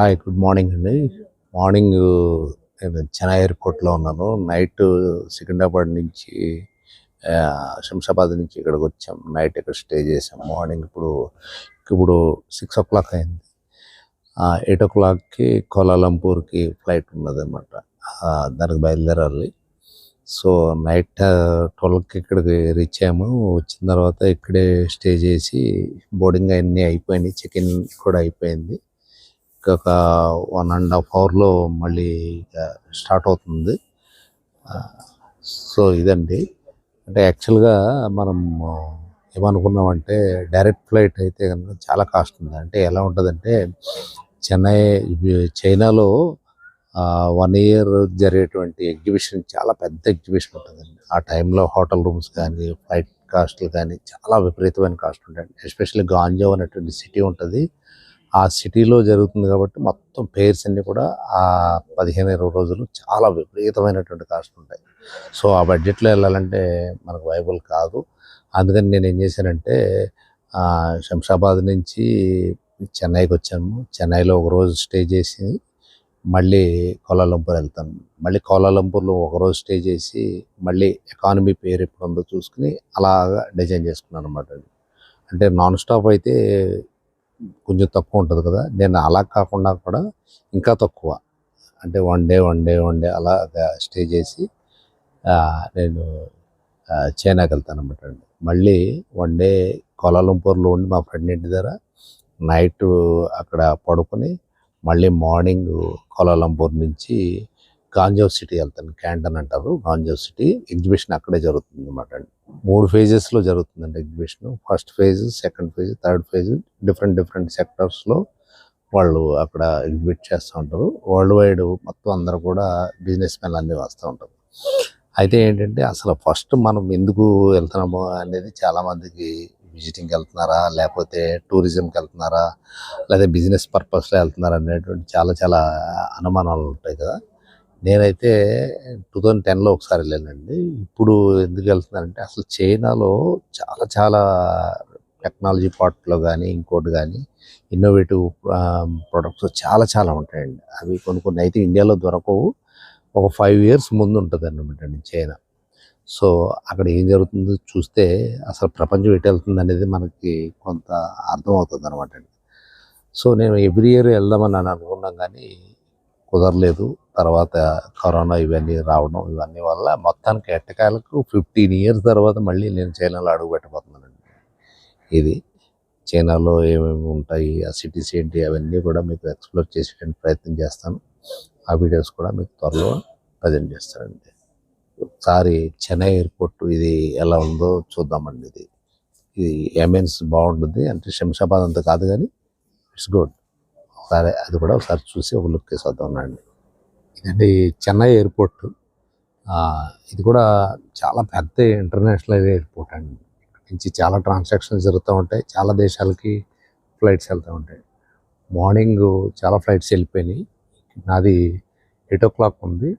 Hi good morning అండి. Morning నేను చెన్నై ఎయిర్పోర్ట్లో ఉన్నాను. నైట్ సికింద్రాబాద్ నుంచి శంషాబాద్ నుంచి ఇక్కడికి వచ్చాం. నైట్ ఇక్కడ స్టే చేసాం. మార్నింగ్ ఇప్పుడు ఇప్పుడు సిక్స్ ఓ క్లాక్ అయింది. ఎయిట్ ఓ క్లాక్కి కోలాలంపూర్కి ఫ్లైట్ ఉన్నదన్నమాట. దానికి బయలుదేరాలి. సో నైట్ ట్వెల్వ్కి ఇక్కడికి రీచ్ అయ్యాము. వచ్చిన తర్వాత ఇక్కడే స్టే చేసి బోర్డింగ్ అన్నీ అయిపోయినాయి. చెక్ ఇన్ కూడా అయిపోయింది. ఇంకొక వన్ అండ్ హాఫ్ అవర్లో మళ్ళీ స్టార్ట్ అవుతుంది. సో ఇదండి. అంటే యాక్చువల్గా మనం ఏమనుకున్నామంటే డైరెక్ట్ ఫ్లైట్ అయితే కనుక చాలా కాస్ట్ ఉంది. అంటే ఎలా ఉంటుందంటే చెన్నై చైనాలో వన్ ఇయర్ జరిగేటువంటి ఎగ్జిబిషన్ చాలా పెద్ద ఎగ్జిబిషన్ ఉంటుందండి. ఆ టైంలో హోటల్ రూమ్స్ కానీ ఫ్లైట్ కాస్ట్లు కానీ చాలా విపరీతమైన కాస్ట్ ఉంటాయండి. ఎస్పెషల్లీ గాంజో అనేటువంటి సిటీ ఉంటుంది. ఆ సిటీలో జరుగుతుంది కాబట్టి మొత్తం పేర్స్ అన్ని కూడా ఆ పదిహేను ఇరవై రోజులు చాలా విపరీతమైనటువంటి కాస్ట్ ఉంటాయి. సో ఆ బడ్జెట్లో వెళ్ళాలంటే మనకు వైబుల్ కాదు. అందుకని నేను ఏం చేశానంటే శంషాబాద్ నుంచి చెన్నైకి వచ్చాము. చెన్నైలో ఒక రోజు స్టే చేసి మళ్ళీ కోలాలంపూర్ వెళ్తాను. మళ్ళీ కోలాలంపూర్లో ఒక రోజు స్టే చేసి మళ్ళీ ఎకానమీ పేరు ఎప్పుడు ఉందో చూసుకుని అలాగా డిజైన్ చేసుకున్నాను అనమాట అంటే నాన్ స్టాప్ అయితే కొంచెం తక్కువ ఉంటుంది కదా. నేను అలా కాకుండా కూడా ఇంకా తక్కువ. అంటే one day one day one day అలాగా స్టే చేసి నేను చైనాకి వెళ్తాను అనమాట అండి. మళ్ళీ వన్ డే కోలాలంపూర్లో ఉండి మా ఫ్రెండ్ ఇంటి దగ్గర నైట్ అక్కడ పడుకొని మళ్ళీ మార్నింగ్ కోలాలంపూర్ నుంచి గాంజావ్ సిటీ వెళ్తాను క్యాంటన్ అంటారు. గాంజో సిటీ ఎగ్జిబిషన్ అక్కడే జరుగుతుంది అనమాట అండి మూడు ఫేజెస్లో జరుగుతుందండి exhibition first phase second phase third phase different different సెక్టర్స్లో వాళ్ళు అక్కడ ఎగ్జిబిట్ చేస్తూ ఉంటారు. వరల్డ్ వైడ్ మొత్తం అందరూ కూడా బిజినెస్ మెన్ అన్నీ వస్తూ ఉంటారు. అయితే ఏంటంటే అసలు ఫస్ట్ మనం ఎందుకు వెళ్తున్నాము అనేది చాలామందికి విజిటింగ్కి వెళ్తున్నారా లేకపోతే టూరిజంకి వెళ్తున్నారా లేదా బిజినెస్ పర్పస్లో వెళ్తున్నారా అనేటువంటి చాలా చాలా అనుమానాలు ఉంటాయి కదా. నేనైతే టూ థౌజండ్ టెన్లో ఒకసారి వెళ్ళానండి. ఇప్పుడు ఎందుకు వెళ్తున్నానంటే అసలు చైనాలో చాలా చాలా టెక్నాలజీ పార్ట్లో కానీ ఇంకోటి కానీ ఇన్నోవేటివ్ ప్రొడక్ట్స్ చాలా చాలా ఉంటాయండి. అవి కొన్ని కొన్ని అయితే ఇండియాలో దొరకవు. ఒక ఫైవ్ ఇయర్స్ ముందు ఉంటుంది అనమాట అండి చైనా. సో అక్కడ ఏం జరుగుతుందో చూస్తే అసలు ప్రపంచం ఎటు వెళ్తుంది అనేది మనకి కొంత అర్థమవుతుంది అనమాట అండి. సో నేను ఎవ్రీ ఇయర్ వెళ్దామని అనుకున్నాం కానీ కుదరలేదు. తర్వాత కరోనా ఇవన్నీ రావడం ఇవన్నీ వల్ల మొత్తానికి ఎట్టకాలకు ఫిఫ్టీన్ ఇయర్స్ తర్వాత మళ్ళీ నేను చైనాలో అడుగు పెట్టబోతున్నానండి. ఇది చైనాలో ఏమేమి ఉంటాయి ఆ సిటీస్ ఏంటి అవన్నీ కూడా మీకు ఎక్స్ప్లోర్ చేసే ప్రయత్నం చేస్తాను. ఆ వీడియోస్ కూడా మీకు త్వరలో ప్రజెంట్ చేస్తానండి. ఒకసారి చెన్నై ఎయిర్పోర్ట్ ఇది ఎలా ఉందో చూద్దామండి ఇది. ఇది ఎమెన్స్ బాగుంటుంది. అంటే శంషాబాద్ అంత కాదు కానీ ఇట్స్ గుడ్. సరే అది కూడా ఒకసారి చూసి ఒక లుక్ వేసేద్దాం వద్దామండి ఇదండి చెన్నై ఎయిర్పోర్ట్ ఇది కూడా చాలా పెద్ద ఇంటర్నేషనల్ ఎయిర్పోర్ట్ అండి. ఇక్కడ నుంచి చాలా ట్రాన్సాక్షన్స్ జరుగుతూ ఉంటాయి. చాలా దేశాలకి ఫ్లైట్స్ వెళ్తూ ఉంటాయి. మార్నింగ్ చాలా ఫ్లైట్స్ వెళ్ళిపోయినాయి. నాది ఎయిట్ ఓ క్లాక్ ఉంది.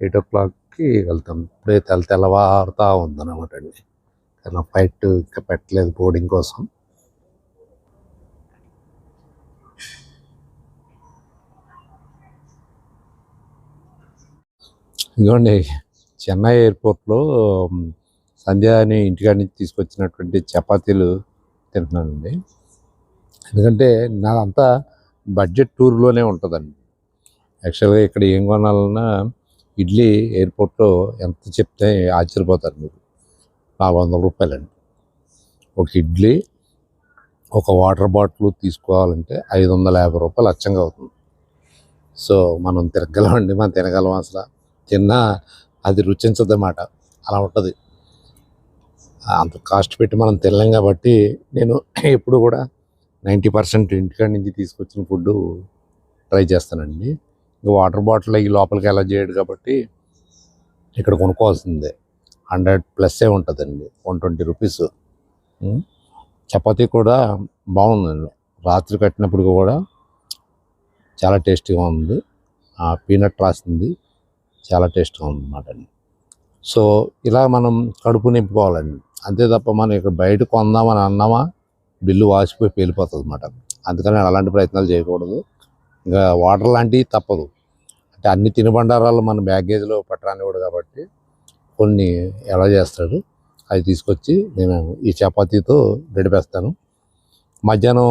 ఎయిట్ ఓ క్లాక్కి వెళ్తాం. ఇప్పుడే తెల్ల తెల్లవారుతా ఉందన్నమాట అండి. కానీ ఫ్లైట్ ఇంకా పెట్టలేదు బోర్డింగ్ కోసం. ఇదిగోండి చెన్నై ఎయిర్పోర్ట్లో సంధ్యాని ఇంటికాడి అని ఇంటికాడ నుంచి తీసుకొచ్చినటువంటి చపాతీలు తింటున్నానండి. ఎందుకంటే నాదంతా బడ్జెట్ టూర్లోనే ఉంటుందండి. యాక్చువల్గా ఇక్కడ ఏం కొనాలన్నా ఇడ్లీ ఎయిర్పోర్ట్లో ఎంత చెప్తే ఆశ్చర్యపోతారు మీరు. నాలుగు వందల రూపాయలండి. ఒక ఇడ్లీ ఒక వాటర్ బాటిల్ తీసుకోవాలంటే ఐదు వందల యాభై రూపాయలు అచ్చంగా అవుతుంది. సో మనం తిరగలమండి మనం తినగలం అసలు. తిన్నా అది రుచించదన్నమాట. అలా ఉంటుంది. అంత కాస్ట్ పెట్టి మనం తినలేం కాబట్టి నేను ఎప్పుడు కూడా నైంటీ పర్సెంట్ ఇంటికాడ నుంచి తీసుకొచ్చిన ఫుడ్ ట్రై చేస్తానండి. ఇంకా వాటర్ బాటిల్ ఈ లోపలికి ఎలా చేయడు కాబట్టి ఇక్కడ కొనుక్కోవాల్సిందే. హండ్రెడ్ ప్లస్సే ఉంటుందండి. One twenty rupees. చపాతీ కూడా బాగుందండి. రాత్రి కట్టినప్పుడు కూడా చాలా టేస్టీగా ఉంది. ఆ పీనట్ రాసింది. చాలా టేస్ట్గా ఉందన్నమాట అండి. సో ఇలా మనం కడుపు నింపుకోవాలండి. అంతే తప్ప మనం ఇక్కడ బయట కొందామని అన్నామా బిల్లు వాసిపోయి పేలిపోతుంది అన్నమాట అందుకని అలాంటి ప్రయత్నాలు చేయకూడదు. ఇంకా వాటర్ లాంటివి తప్పదు. అంటే అన్ని తినుబండారాలు మన బ్యాగేజ్లో పట్టరానివాడు కాబట్టి కొన్ని ఎలా చేస్తాడు అవి తీసుకొచ్చి నేను ఈ చపాతీతో గడిపేస్తాను. మధ్యాహ్నం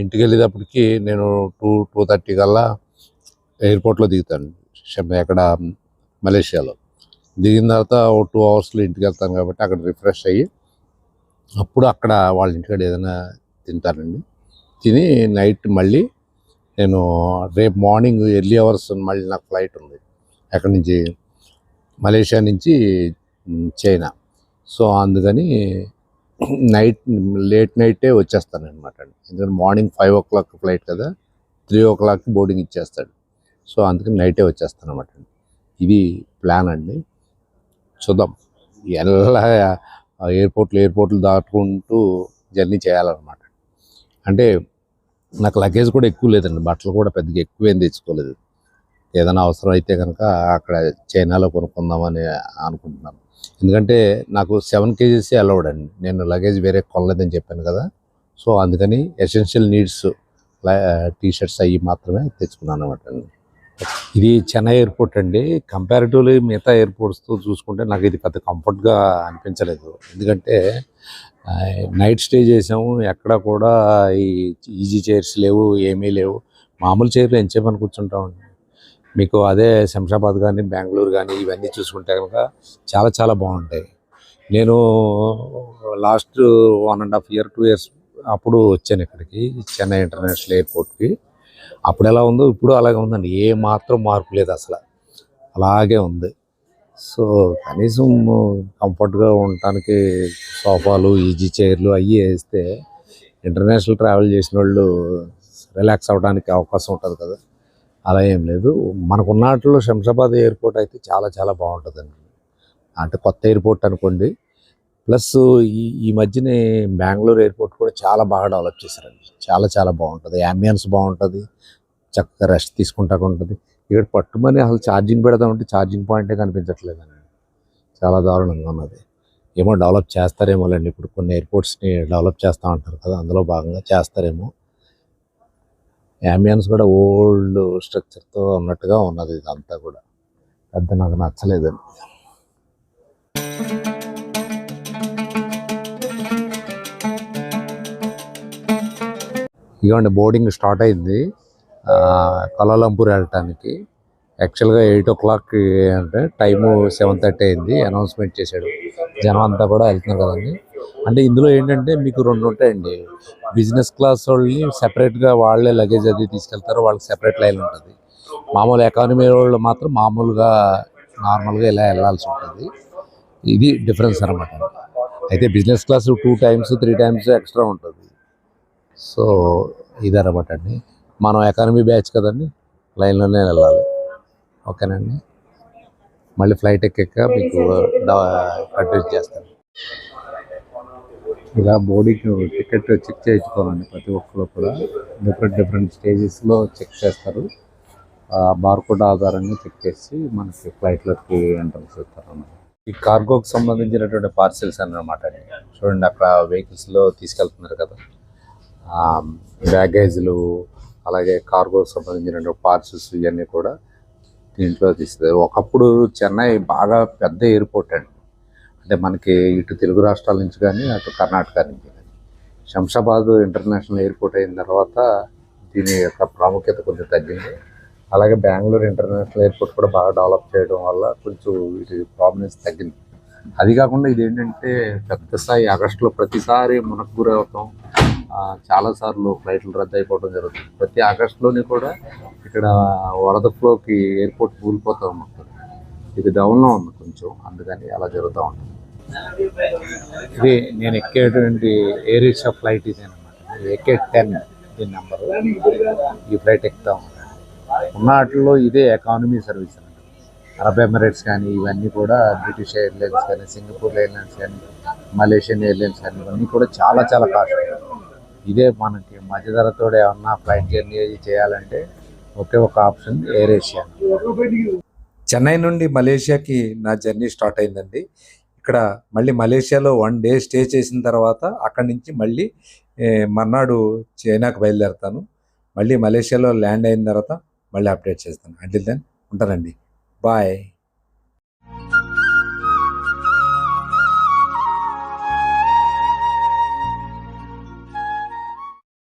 ఇంటికి వెళ్ళేటప్పటికి నేను టూ టూ థర్టీ కల్లా ఎయిర్పోర్ట్లో దిగుతాను. ఎక్కడ మలేషియాలో. దిగిన తర్వాత ఓ టూ అవర్స్లో ఇంటికి వెళ్తాను కాబట్టి అక్కడ రిఫ్రెష్ అయ్యి అప్పుడు అక్కడ వాళ్ళ ఇంటికాడ ఏదైనా తింటానండి తిని నైట్ మళ్ళీ నేను రేపు మార్నింగ్ ఎర్లీ అవర్స్ మళ్ళీ నాకు ఫ్లైట్ ఉంది. అక్కడి నుంచి? మలేషియా నుంచి చైనా. సో అందుకని నైట్ లేట్ నైటే వచ్చేస్తాను అనమాట ఎందుకంటే morning five o'clock flight కదా త్రీ ఓ క్లాక్ బోర్డింగ్ ఇచ్చేస్తాడు. సో అందుకని నైటే వచ్చేస్తాను అనమాట ఇది ప్లాన్ అండి. చూద్దాం. ఎలా ఎయిర్పోర్ట్లు ఎయిర్పోర్ట్లు దాటుకుంటూ జర్నీ చేయాలన్నమాట. అంటే నాకు లగేజ్ కూడా ఎక్కువ లేదండి. బట్టలు కూడా పెద్దగా ఎక్కువ ఏం తెచ్చుకోలేదు. ఏదైనా అవసరం అయితే కనుక అక్కడ చైనాలో కొనుక్కుందామని అనుకుంటున్నాను. ఎందుకంటే నాకు సెవెన్ కేజీస్ అలౌడ్ అండి. నేను లగేజ్ వేరే కొనలేదని చెప్పాను కదా. సో అందుకని ఎసెన్షియల్ నీడ్స్ టీ షర్ట్స్ అవి మాత్రమే తెచ్చుకున్నాను అనమాట అండి. ఇది చెన్నై ఎయిర్పోర్ట్ అండి. కంపారిటివ్లీ మిగతా ఎయిర్పోర్ట్స్తో చూసుకుంటే నాకు ఇది పెద్ద కంఫర్ట్గా అనిపించలేదు. ఎందుకంటే నైట్ స్టే చేసాము. ఎక్కడ కూడా ఈ ఈజీ చైర్స్ లేవు ఏమీ లేవు. మామూలు చైర్లు ఎంచేమని కూర్చుంటామండి. మీకు అదే శంషాబాద్ కానీ బెంగళూరు కానీ ఇవన్నీ చూసుకుంటే కనుక చాలా చాలా బాగుంటాయి. నేను last one and half year two years అప్పుడు వచ్చాను ఇక్కడికి చెన్నై ఇంటర్నేషనల్ ఎయిర్పోర్ట్కి అప్పుడు ఎలా ఉందో ఇప్పుడు అలాగే ఉందండి. ఏ మాత్రం మార్పు లేదు అసలు. అలాగే ఉంది. సో కనీసం కంఫర్ట్గా ఉండటానికి సోఫాలు ఈజీ చైర్లు అవి వేస్తే ఇంటర్నేషనల్ ట్రావెల్ చేసిన వాళ్ళు రిలాక్స్ అవ్వడానికి అవకాశం ఉంటుంది కదా. అలా ఏం లేదు. మనకున్న వాటిలో శంషాబాద్ ఎయిర్పోర్ట్ అయితే చాలా చాలా బాగుంటుందండి. అంటే కొత్త ఎయిర్పోర్ట్ అనుకోండి. ప్లస్ ఈ ఈ మధ్యనే బెంగళూరు ఎయిర్పోర్ట్ కూడా చాలా బాగా డెవలప్ చేశారండి. చాలా చాలా బాగుంటుంది. అంబియన్స్ బాగుంటుంది. చక్కగా రెస్ట్ తీసుకుంటా ఉంటుంది. ఇక్కడ పట్టుమని అసలు ఛార్జింగ్ పెడదామంటే ఛార్జింగ్ పాయింటే కనిపించట్లేదండి. చాలా దారుణంగా ఉన్నది. ఏమో డెవలప్ చేస్తారేమోలేండి. ఇప్పుడు కొన్ని ఎయిర్పోర్ట్స్ని డెవలప్ చేస్తూ ఉంటారు కదా అందులో భాగంగా చేస్తారేమో. అంబియన్స్ కూడా ఓల్డ్ స్ట్రక్చర్తో ఉన్నట్టుగా ఉన్నది ఇదంతా కూడా. పెద్ద నాకు నచ్చలేదండి. ఇదిగోండి బోర్డింగ్ స్టార్ట్ అయింది. కలాలంపూర్ వెళ్ళటానికి. యాక్చువల్గా ఎయిట్ ఓ క్లాక్ అంటే టైము సెవెన్ థర్టీ అయింది. అనౌన్స్మెంట్ చేశాడు. జనం అంతా కూడా వెళ్తున్నారు కదండి. అంటే ఇందులో ఏంటంటే మీకు రెండు ఉంటాయండి. బిజినెస్ క్లాస్ వాళ్ళని సెపరేట్గా వాళ్ళే లగేజ్ అది తీసుకెళ్తారు. వాళ్ళకి సెపరేట్ లైన్ ఉంటుంది. మామూలు ఎకానమీ వాళ్ళు మాత్రం మామూలుగా నార్మల్గా ఇలా వెళ్ళాల్సి ఉంటుంది. ఇది డిఫరెన్స్ అనమాట అయితే business class two times three times extra ఉంటుంది. సో ఇదన్నమాట అండి. మనం ఎకానమీ బ్యాచ్ కదండి లైన్లోనే వెళ్ళాలి. ఓకేనండి? మళ్ళీ ఫ్లైట్ ఎక్కాక మీకు అడ్రస్ చేస్తాను. ఇలా బోర్డింగ్ టికెట్ చెక్ చేయించుకోవాలండి ప్రతి ఒక్కరు కూడా. డిఫరెంట్ డిఫరెంట్ స్టేజెస్లో చెక్ చేస్తారు. బార్కోడ్ ఆధారంగా చెక్ చేసి మనకి ఫ్లైట్లోకి ఎంట్రన్స్ ఇస్తారు అన్నమాట ఈ కార్గోకి సంబంధించినటువంటి పార్సిల్స్ అన్నమాట అండి. చూడండి అక్కడ వెహికల్స్లో తీసుకెళ్తున్నారు కదా. బ్యాగేజ్లు అలాగే కార్గోకి సంబంధించిన పార్సెస్ ఇవన్నీ కూడా దీంట్లో తీస్తుంది ఒకప్పుడు చెన్నై బాగా పెద్ద ఎయిర్పోర్ట్ అండి. అంటే మనకి ఇటు తెలుగు రాష్ట్రాల నుంచి కానీ అటు కర్ణాటక నుంచి కానీ. శంషాబాద్ ఇంటర్నేషనల్ ఎయిర్పోర్ట్ అయిన తర్వాత దీని యొక్క ప్రాముఖ్యత కొంచెం తగ్గింది. అలాగే బెంగళూరు ఇంటర్నేషనల్ ఎయిర్పోర్ట్ కూడా బాగా డెవలప్ చేయడం వల్ల కొంచెం వీటి ప్రామినెన్స్ తగ్గింది. అది కాకుండా ఇదేంటంటే పెద్ద స్థాయి ఆగస్టులో ప్రతిసారి మనకు గురవటం చాలాసార్లు ఫ్లైట్లు రద్దు అయిపోవడం జరుగుతుంది. ప్రతి ఆగస్టులోనే కూడా ఇక్కడ వరద ఫ్లోకి ఎయిర్పోర్ట్ కూలిపోతూ ఉంటుంది. ఇది డౌన్లో ఉంది కొంచెం అందుకని అలా జరుగుతూ ఉంటుంది. ఇది నేను ఎక్కేటువంటి ఎయిర్ ఏషియా ఫ్లైట్ ఇదేనమాట. ఎక్కే టెన్ దీని నెంబర్. ఈ ఫ్లైట్ ఎక్కుతా ఉంటాను ఉన్న వాటిలో ఇదే ఎకానమీ సర్వీస్ అనమాట అరబ్ ఎమిరేట్స్ కానీ ఇవన్నీ కూడా బ్రిటిష్ ఎయిర్లైన్స్ కానీ సింగపూర్ ఎయిర్లైన్స్ కానీ మలేషియన్ ఎయిర్లైన్స్ కానీ ఇవన్నీ కూడా చాలా చాలా కాస్ట్. ఇదే మనకి మధ్యధరతో ఏమన్నా ఫ్లైట్ జర్నీ చేయాలంటే ఒకే ఒక ఆప్షన్ ఎయిర్ ఏషియా. చెన్నై నుండి మలేషియాకి నా జర్నీ స్టార్ట్ అయిందండి. ఇక్కడ మళ్ళీ మలేషియాలో వన్ డే స్టే చేసిన తర్వాత అక్కడి నుంచి మళ్ళీ మర్నాడు చైనాకు బయలుదేరుతాను. మళ్ళీ మలేషియాలో ల్యాండ్ అయిన తర్వాత మళ్ళీ అప్డేట్ చేస్తాను. అంటే దెన్ ఉంటానండి. Bye.